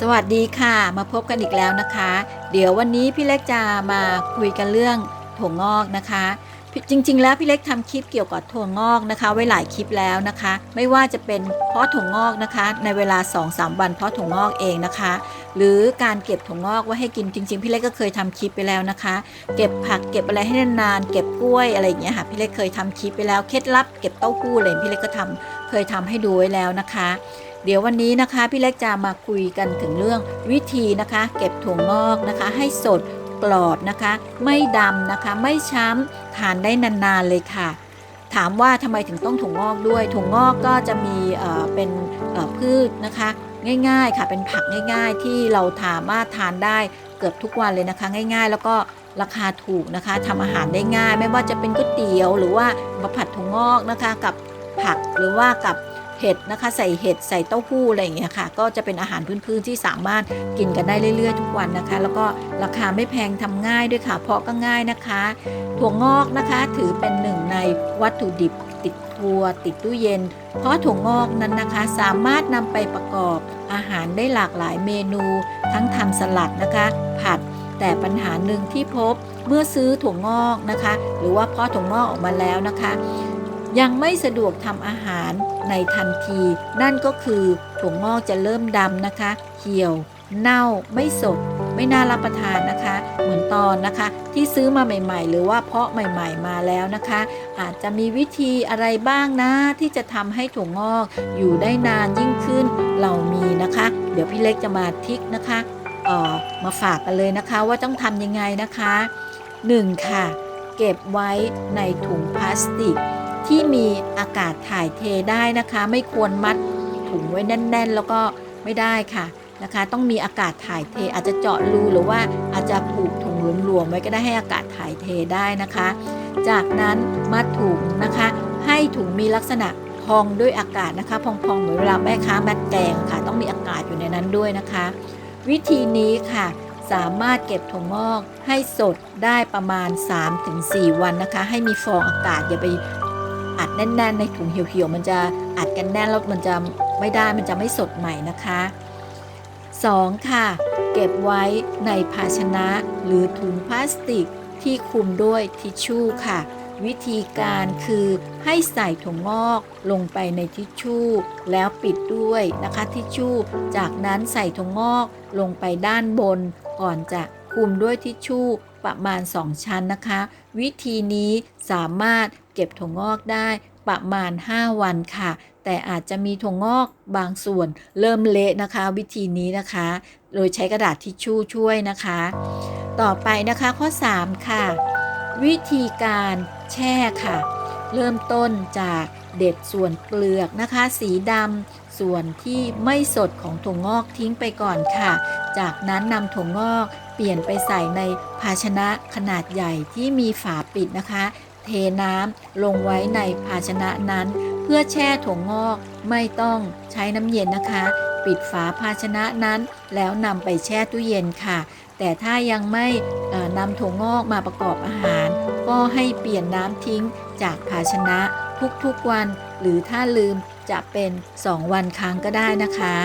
สวัสดีค่ะ มาพบกันอีกแล้วนะคะ เดี๋ยววันนี้พี่เล็กจะมาคุยกันเรื่องถั่วงอกนะคะ จริง ๆ แล้วพี่เล็กทำคลิปเกี่ยวกับถั่วงอกนะคะ ไว้หลายคลิปแล้วนะคะ ไม่ว่าจะเป็นเพาะถั่วงอกนะคะ ในเวลา 2-3 วันเพาะถั่วงอกเองนะคะ หรือการเก็บถั่วงอกไว้ให้กินจริง ๆ พี่เล็กก็เคยทำคลิปไปแล้วนะคะ เก็บผักเก็บอะไรให้นานๆเก็บกล้วยอะไรอย่างเงี้ยค่ะพี่เล็กเคยทำคลิปไปแล้วเคล็ดลับเก็บเต้าหู้อะไรพี่เล็กก็ทำเคยทำให้ดูไว้แล้วนะคะ เดี๋ยววันนี้นะคะพี่เล็กจะมาคุยกันถึงเรื่องวิธีนะคะ เก็บถั่วงอกนะคะ ให้สดกรอบนะคะ ไม่ดำนะคะ ไม่ช้ำทานได้นานๆเลยค่ะ ถามว่าทำไมถึงต้องถั่วงอกด้วยถั่วงอกก็จะมีเอ่อเป็นเอ่อพืชนะคะ ง่ายๆค่ะเป็นผักง่าย ๆ ที่เราสามารถทานได้เกือบทุกวันเลยนะคะ ง่าย ๆ แล้วก็ราคาถูกนะคะทำอาหารได้ง่าย ไม่ว่าจะเป็นก๋วยเตี๋ยว หรือว่ามาผัดถั่วงอกนะคะ กับผักหรือว่ากับ เห็ดนะคะ ใส่เห็ดใส่เต้าหู้อะไรอย่างเงี้ยค่ะ ก็จะเป็นอาหารพื้นๆที่สามารถกินกันได้เรื่อยๆ ทุกวันนะคะ แล้วก็ราคาไม่แพงทำง่ายด้วยค่ะ เพาะก็ง่ายนะคะ ถั่วงอกนะคะถือเป็นหนึ่งในวัตถุดิบติดครัวติดตู้เย็น เพราะถั่วงอกนั้นนะคะ สามารถนำไปประกอบอาหารได้หลากหลายเมนู ทั้งทำสลัดนะคะ ผัดแต่ปัญหาหนึ่งที่พบเมื่อซื้อถั่วงอกนะคะ หรือว่าเพาะถั่วงอกออกมาแล้วนะคะ ยังไม่สะดวกทำอาหารในทันที นั่นก็คือถั่วงอกจะเริ่มดำนะคะ เหี่ยว เน่าไม่สด ไม่น่ารับประทานนะคะ เหมือนตอนนะคะ ที่ซื้อมาใหม่ ๆ หรือว่าเพาะใหม่ ๆ มาแล้วนะคะ อาจจะมีวิธีอะไรบ้างนะ ที่จะทำให้ถั่วงอกอยู่ได้นานยิ่งขึ้น เรามีนะคะ เดี๋ยวพี่เล็กจะมาทิกนะคะออมาฝากกันเลยนะคะว่าต้องทำยังไงนะคะ 1. ค่ะ เก็บไว้ในถุงพลาสติก ที่มีอากาศถ่ายเทได้นะคะ ไม่ควรมัดถุงไว้แน่น ๆ แล้วก็ไม่ได้ค่ะนะคะ ต้องมีอากาศถ่ายเทอาจจะเจาะรูหรือว่าอาจจะผูกถุงหลวมๆไว้ก็ได้ให้อากาศถ่ายเทได้นะคะ จากนั้นมัดถุงนะคะ ให้ถุงมีลักษณะพองด้วยอากาศนะคะพองๆเหมือนเวลาแม่ค้ามัดแกงค่ะ ต้องมีอากาศอยู่ในนั้นด้วยนะคะ วิธีนี้ค่ะสามารถเก็บถั่วงอกให้สดได้ประมาณ 3-4 วันนะคะ ให้มีฟองอากาศอย่าไป อัดแน่นๆ ในถุงเหี่ยวๆมันจะอัดกันแน่นแล้วมันจะไม่ได้มันจะไม่สดใหม่นะคะ 2. ค่ะ เก็บไว้ในภาชนะหรือถุงพลาสติกที่คลุมด้วยทิชชู่ค่ะ วิธีการคือให้ใส่ถั่วงอกลงไปในทิชชู่ แล้วปิดด้วยนะคะทิชชู่ จากนั้นใส่ถั่วงอกลงไปด้านบน ก่อนจะคลุมด้วยทิชชู่ประมาณ 2 ชั้นนะคะ วิธีนี้สามารถ เก็บถั่วงอกได้ประมาณ 5 วันค่ะ แต่อาจจะมีถั่วงอกบางส่วนเริ่มเละนะคะ วิธีนี้นะคะ โดยใช้กระดาษทิชชู่ช่วยนะคะ ต่อไปนะคะข้อ 3 ค่ะ วิธีการแช่ค่ะ เริ่มต้นจากเด็ดส่วนเปลือกนะคะ สีดำส่วนที่ไม่สดของถั่วงอกทิ้งไปก่อนค่ะ จากนั้นนำถั่วงอกเปลี่ยนไปใส่ในภาชนะขนาดใหญ่ที่มีฝาปิดนะคะ เทน้ำลงไว้ในภาชนะนั้น เพื่อแช่ถั่วงอกไม่ต้องใช้น้ำเย็นนะคะ ปิดฝาภาชนะนั้น แล้วนำไปแช่ตู้เย็นค่ะ แต่ถ้ายังไม่นำถั่วงอกมาประกอบอาหาร ก็ให้เปลี่ยนน้ำทิ้งจากภาชนะทุกๆวัน หรือถ้าลืมจะเป็น 2 วันครั้งก็ได้นะคะ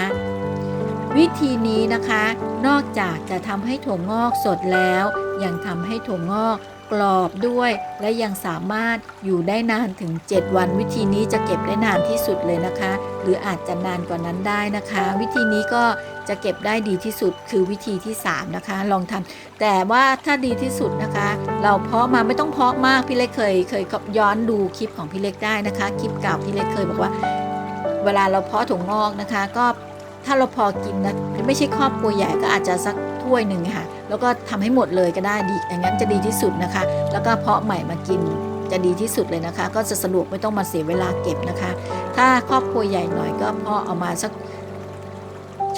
วิธีนี้นะคะ นอกจากจะทำให้ถั่วงอกสดแล้ว ยังทำให้ถั่วงอก กรอบด้วย และยังสามารถอยู่ได้นานถึง 7 วัน วิธีนี้จะเก็บได้นานที่สุดเลยนะคะ หรืออาจจะนานกว่านั้นได้นะคะ วิธีนี้ก็จะเก็บได้ดีที่สุดคือวิธีที่ 3 นะคะ ลองทำแต่ว่าถ้าดีที่สุดนะคะ เราเพาะมาไม่ต้องเพาะมากพี่เล็กเคยเคยย้อนดูคลิปของพี่เล็กได้นะคะ คลิปเก่าพี่เล็กเคยบอกว่า เวลาเราเพาะถั่วงอกนะคะ ก็ถ้าเราพอกินนะไม่ใช่ครอบครัวใหญ่ก็อาจจะสักถ้วยหนึ่งค่ะ แล้วก็ทำให้หมดเลยก็ได้ดีอย่างนั้นจะดีที่สุดนะคะ แล้วก็เพาะใหม่มากินจะดีที่สุดเลยนะคะ ก็จะสะดวกไม่ต้องมาเสียเวลาเก็บนะคะ ถ้าครอบครัวใหญ่หน่อยก็เพาะเอามาสัก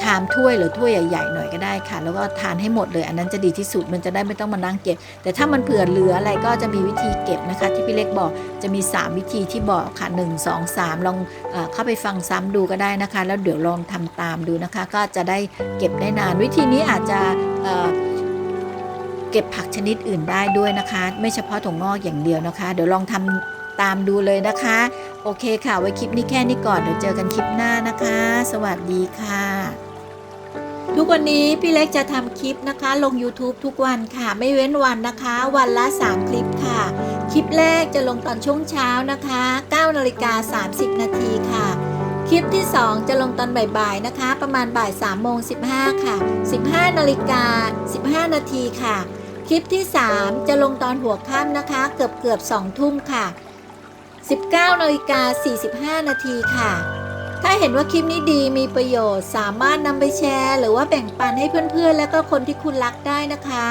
ชามถ้วยหรือถ้วยใหญ่ๆหน่อยก็ได้ค่ะ แล้วก็ทานให้หมดเลย อันนั้นจะดีที่สุดมันจะได้ไม่ต้องมานั่งเก็บ แต่ถ้ามันเผื่อเหลืออะไรก็จะมีวิธีเก็บนะคะ ที่พี่เล็กบอกจะมี 3 วิธีที่บอกค่ะ 1 2 3 ลองอเข้าไปฟังซ้ำดูก็ได้นะคะ แล้วเดี๋ยวลองทำตามดูนะคะ ก็จะได้เก็บได้นานวิธีนี้อาจจะ เก็บผักชนิดอื่นได้ด้วยนะคะ ไม่เฉพาะถั่วงอกอย่างเดียวนะคะ เดี๋ยวลองทำตามดูเลยนะคะ โอเคค่ะ ไว้คลิปนี้แค่นี้ก่อน เดี๋ยวเจอกันคลิปหน้านะคะ สวัสดีค่ะ ทุกวันนี้พี่เล็กจะทำคลิปนะคะ ลง YouTube ทุกวันค่ะ ไม่เว้นวันนะคะ วันละ 3 คลิปค่ะ คลิปแรกจะลงตอนช่วงเช้านะคะ9นาฬิกา30 นาทีค่ะคลิปที่ 2 จะลงตอนบ่ายๆนะคะ ประมาณบ่าย3โมง15 ค่ะ 15นาฬิกา15 นาทีค่ะ คลิปที่ 3 จะลงตอนหัวค่ำนะคะ เกือบเกือบ2ทุ่มค่ะ 19นาฬิกา45 นาทีค่ะ ถ้าเห็นว่าคลิปนี้ดีมีประโยชน์ สามารถนำไปแชร์ หรือว่าแบ่งปันให้เพื่อนๆ และก็คนที่คุณรักได้นะคะ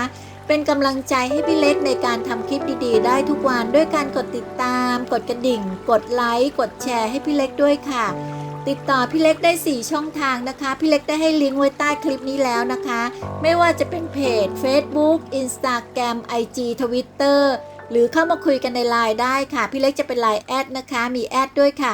เป็นกำลังใจให้พี่เล็กในการทำคลิปดีๆ ได้ทุกวันด้วยการกดติดตาม กดกระดิ่ง กดไลค์กดแชร์ให้พี่เล็กด้วยค่ะ ติดต่อพี่เล็กได้ 4 ช่องทางนะคะ พี่เล็กได้ให้ลิงก์ไว้ใต้คลิปนี้แล้วนะคะ ไม่ว่าจะเป็นเพจ Facebook Instagram IG Twitter หรือเข้ามาคุยกันในไลน์ได้ค่ะ พี่เล็กจะเป็นไลน์แอดนะคะ มีแอดด้วยค่ะ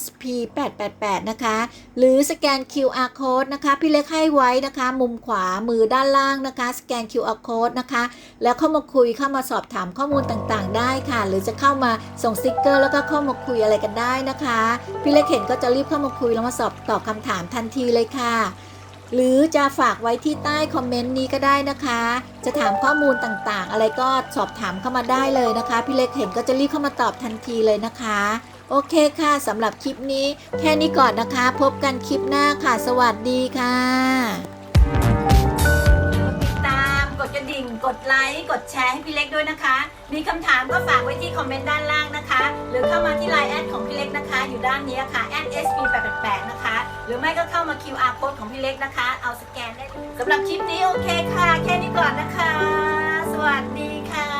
@sp888 นะคะ หรือสแกน QR code นะคะ พี่เล็กให้ไว้นะคะ มุมขวามือด้านล่างนะคะ สแกน QR code นะคะ แล้วเข้ามาคุยเข้ามาสอบถามข้อมูลต่างๆ ได้ค่ะ หรือจะเข้ามาส่งสติกเกอร์แล้วก็เข้ามาคุยอะไรกันได้นะคะ พี่เล็กเห็นก็จะรีบเข้ามาคุยแล้วมาสอบตอบคำถามทันทีเลยค่ะหรือจะฝากไว้ที่ใต้คอมเมนต์นี้ก็ได้นะคะ จะถามข้อมูลต่างๆ อะไรก็สอบถามเข้ามาได้เลยนะคะ พี่เล็กเห็นก็จะรีบเข้ามาตอบทันทีเลยนะคะ โอเคค่ะสำหรับคลิปนี้ แค่นี้ก่อนนะคะ พบกันคลิปหน้าค่ะ สวัสดีค่ะ ติดตามกดกระดิ่ง กดไลค์ กดแชร์ให้พี่เล็กด้วยนะคะ มีคำถามก็ฝากไว้ที่คอมเมนต์ด้านล่างนะคะ หรือเข้ามาที่ไลน์แอดของพี่เล็กนะคะ อยู่ด้านนี้ค่ะแอด @sp888 นะคะ หรือไม่ก็เข้ามา QR code ของพี่เล็กนะคะ เอาสแกนได้สำหรับคลิปนี้โอเคค่ะ แค่นี้ก่อนนะคะ สวัสดีค่ะ